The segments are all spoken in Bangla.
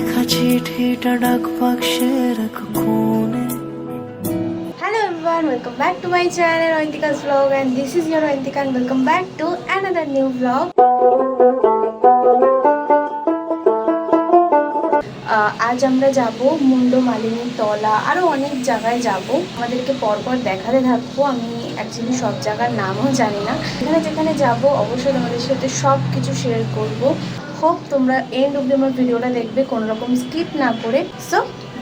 লেখা চিঠিটা ডাক বাক্সের এক কোণে everyone, welcome back to my channel Ointika's vlog and this is your Ointika and welcome back to another new vlog. আহ, আজ আমরা যাব মুন্ড মালিনী তলা আরও অনেক জায়গায় যাব। আমাদেরকে পরপর দেখাতে থাকব আমি অ্যাকচুয়ালি সব জায়গার নামও জানি না। এখানে যেখানে যাব অবশ্যই তোমাদের সাথে সব কিছু শেয়ার করব। হোপ তোমরা এন্ড অব্দি আমার ভিডিওটা দেখবে, কোনো রকম স্কিপ না করে। So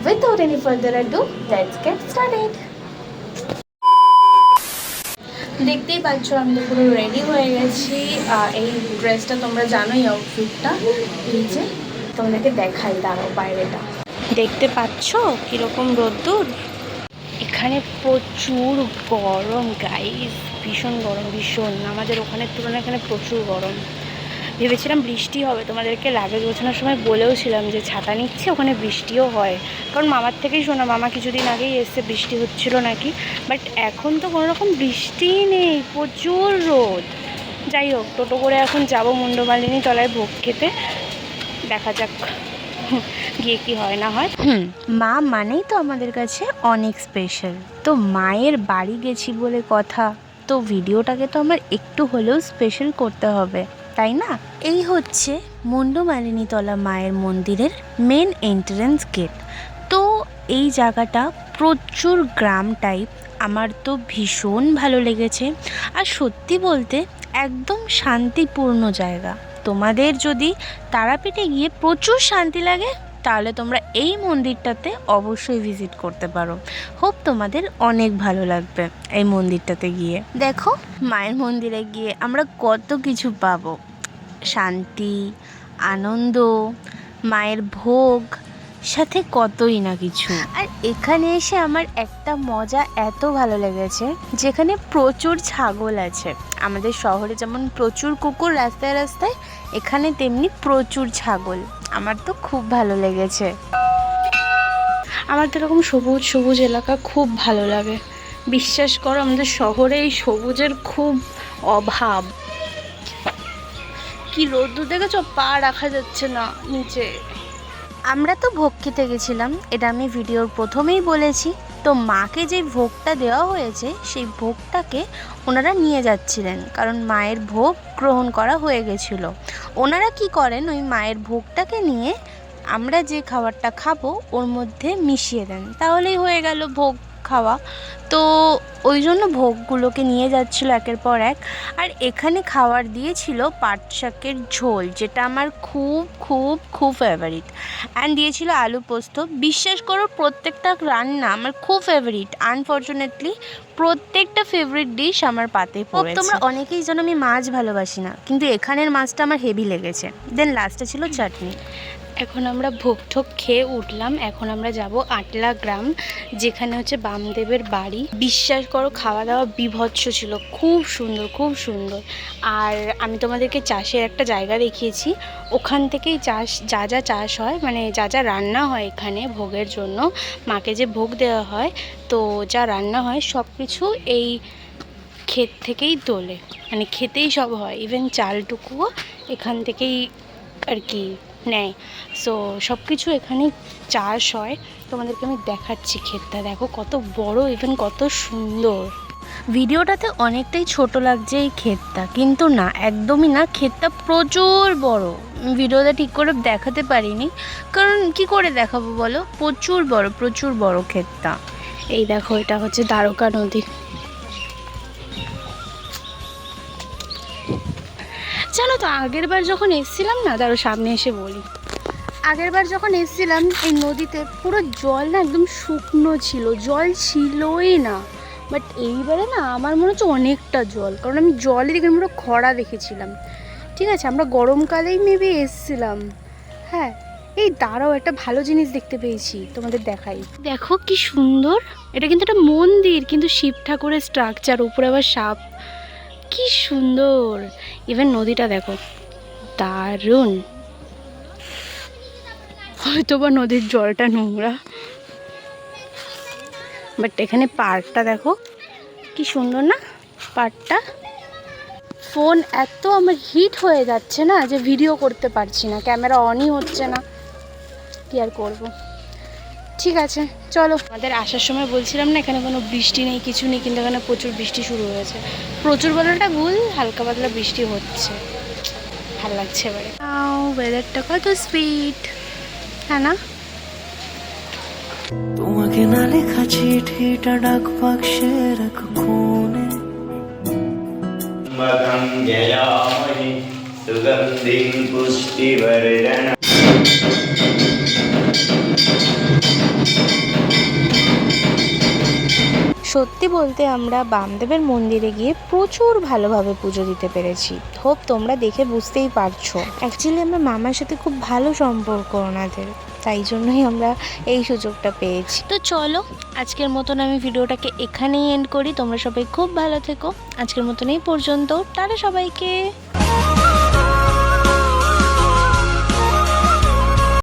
without any further ado let's get started দেখতেই পাচ্ছ, আমি তো পুরো রেডি হয়ে গেছি। এই ড্রেসটা তোমরা জানোই আউটফিটটা এই যে, তোমাদেরকে দেখাই, দাঁড়াও বাইরেটা। দেখতে পাচ্ছ কীরকম রোদ্দুর? এখানে প্রচুর গরম গাইস ভীষণ গরম, ভীষণ। আমাদের ওখানের তুলনায় এখানে প্রচুর গরম। ভেবেছিলাম বৃষ্টি হবে। তোমাদেরকে লাগেজ গোছানোর সময় বলেও ছিলাম যে ছাতা নিচ্ছে, ওখানে বৃষ্টিও হয়। কারণ মামার থেকেই শোনা, মামা কিছুদিন আগেই এসে বৃষ্টি হচ্ছিল নাকি। বাট এখন তো কোনো রকম বৃষ্টিই নেই, প্রচুর রোদ। যাই হোক, টোটো করে এখন যাব মুন্ডমালিনী তলায় ভোগ খেতে। দেখা যাক গিয়ে কি হয় না হয়। হুম, মা মানেই তো আমাদের কাছে অনেক স্পেশাল তো মায়ের বাড়ি গেছি বলে কথা, তো ভিডিওটাকে তো আমার একটু হলেও স্পেশাল করতে হবে। তাই না? এই হচ্ছে মুন্ডমালিনীতলা মায়ের মন্দিরের মেন এন্ট্রেন্স গেট তো এই জায়গাটা প্রচুর গ্রাম টাইপ আমার তো ভীষণ ভালো লেগেছে। আর সত্যি বলতে একদম শান্তিপূর্ণ জায়গা। তোমাদের যদি তারাপীঠে গিয়ে প্রচুর শান্তি লাগে তাহলে তোমরা এই মন্দিরটাতে অবশ্যই ভিজিট করতে পারো। হোপ তোমাদের অনেক ভালো লাগবে এই মন্দিরটাতে গিয়ে। দেখো, মায়ের মন্দিরে গিয়ে আমরা কত কিছু পাবো। শান্তি, আনন্দ, মায়ের ভোগ, সাথে কতই না কিছু। আর এখানে এসে আমার একটা মজা এত ভালো লেগেছে, যেখানে প্রচুর ছাগল আছে। আমাদের শহরে যেমন প্রচুর কুকুর রাস্তায় রাস্তায়, এখানে তেমনি প্রচুর ছাগল। আমার তো খুব ভালো লেগেছে। আমার তো এরকম সবুজ সবুজ এলাকা খুব ভালো লাগে। বিশ্বাস করো আমাদের শহরে এই সবুজের খুব অভাব। কি রোদ্দুর দেখেছ? পা রাখা যাচ্ছে না নিচে। আমরা তো ভক্ষিতে গেছিলাম এটা আমি ভিডিওর প্রথমেই বলেছি। তো মাকে যে ভোগটা দেওয়া হয়েছে, সেই ভোগটাকে ওনারা নিয়ে যাচ্ছিলেন। কারণ মায়ের ভোগ গ্রহণ করা হয়ে গেছিল। ওনারা কি করেন? ওই মায়ের ভোগটাকে নিয়ে আমরা যে খাবারটা খাব, ওর মধ্যে মিশিয়ে দেন। তাহলেই হয়ে গেল ভোগ খাওয়া। তো ওই জন্য ভোগগুলোকে নিয়ে যাচ্ছিল একের পর এক। আর এখানে খাওয়ার দিয়েছিল পাট শাকের ঝোল যেটা আমার খুব খুব খুব ফেভারিট অ্যান্ড দিয়েছিল আলু পোস্ত। বিশ্বাস করো প্রত্যেকটা রান্না আমার খুব ফেভারিট আনফর্চুনেটলি প্রত্যেকটা ফেভারিট ডিশ আমার পাতে পড়েছে। তোমরা অনেকেই যেন আমি মাছ ভালোবাসি না কিন্তু এখানের মাছটা আমার হেভি লেগেছে। দেন লাস্টে ছিল চাটনি। এখন আমরা ভোগ ঠোক খেয়ে উঠলাম। এখন আমরা যাব আটলা গ্রাম যেখানে হচ্ছে বামদেবের বাড়ি। বিশ্বাস করো খাওয়া দাওয়া বিভৎস ছিল। খুব সুন্দর খুব সুন্দর। আর আমি তোমাদেরকে চাষের একটা জায়গা দেখিয়েছি। ওখান থেকেই চাষ, যা যা চাষ হয় মানে যা যা রান্না হয় এখানে ভোগের জন্য, মাকে যে ভোগ দেওয়া হয়, তো যা রান্না হয় সব কিছু এই ক্ষেত থেকেই তোলে। মানে খেতেই সব হয়। ইভেন চালটুকুও এখান থেকেই আর কি নেয়। সো সব কিছু এখানে চাষ হয়। তোমাদেরকে আমি দেখাচ্ছি ক্ষেতটা। দেখো কত বড় ইভেন কত সুন্দর। ভিডিওটাতে অনেকটাই ছোট লাগছে এই ক্ষেতটা কিন্তু না একদমই না। ক্ষেতটা প্রচুর বড়। ভিডিওটা ঠিক করে দেখাতে পারিনি। কারণ কি করে দেখাবো বলো? প্রচুর বড় প্রচুর বড় ক্ষেতটা। এই দেখো এটা হচ্ছে দ্বারকা নদী। জানো তো, আগের বার যখন এসেছিলাম না, তারও সামনে এসে বলি। আগের বার যখন এসেছিলাম, এই নদীতে পুরো জল না একদম শুকনো ছিল, জল ছিলই না। বাট এইবারে না, আমার মনে হচ্ছে অনেকটা জল, কারণ আমি জলে এখানে পুরো খরা দেখেছিলাম। ঠিক আছে, আমরা গরমকালেই মেবি এসেছিলাম। হ্যাঁ এই দাঁড়াও, একটা ভালো জিনিস দেখতে পেয়েছি, তোমাদের দেখাই। দেখো কি সুন্দর, এটা কিন্তু একটা মন্দির, কিন্তু শিব ঠাকুরের স্ট্রাকচার উপরে আবার সাপ। কি সুন্দর। ইভেন নদীটা দেখো, দারুণ। হয়তো বা নদীর জলটা নোংরা। বাট এখানে পার্কটা দেখো, কি সুন্দর না পার্কটা। ফোন এত আমার হিট হয়ে যাচ্ছে না যে ভিডিও করতে পারছি না ক্যামেরা অনই হচ্ছে না। কি আর করব? ঠিক আছে চলো আমাদের আসার সময় বলছিলাম না এখানে কোনো বৃষ্টি নেই কিছু নেই কিন্তু এখানে প্রচুর বৃষ্টি শুরু হয়েছে প্রচুর বলাটা ভুল হালকা পাতলা বৃষ্টি হচ্ছে ভাল লাগছে এবারে ওয়েদারটা কত সুইট হ্যাঁ না তোমাকে না লেখা চিঠিটা ডাক বাক্সে রাখ কোণে मदं जयामहि सुगन्धिं पुष्टिवर्धन সত্যি বলতে আমরা বামদেবের মন্দিরে গিয়ে প্রচুর ভালোভাবে পুজো দিতে পেরেছি। হোপ তোমরা দেখে বুঝতেই পারছ। অ্যাকচুয়ালি আমরা মামার সাথে খুব ভালো সম্পর্ক ওনাদের। তাই জন্যই আমরা এই সুযোগটা পেয়েছি। তো চলো, আজকের মতন আমি ভিডিওটাকে এখানেই এন্ড করি। তোমরা সবাই খুব ভালো থেকো। আজকের মতন এই পর্যন্ত। তারা সবাইকে।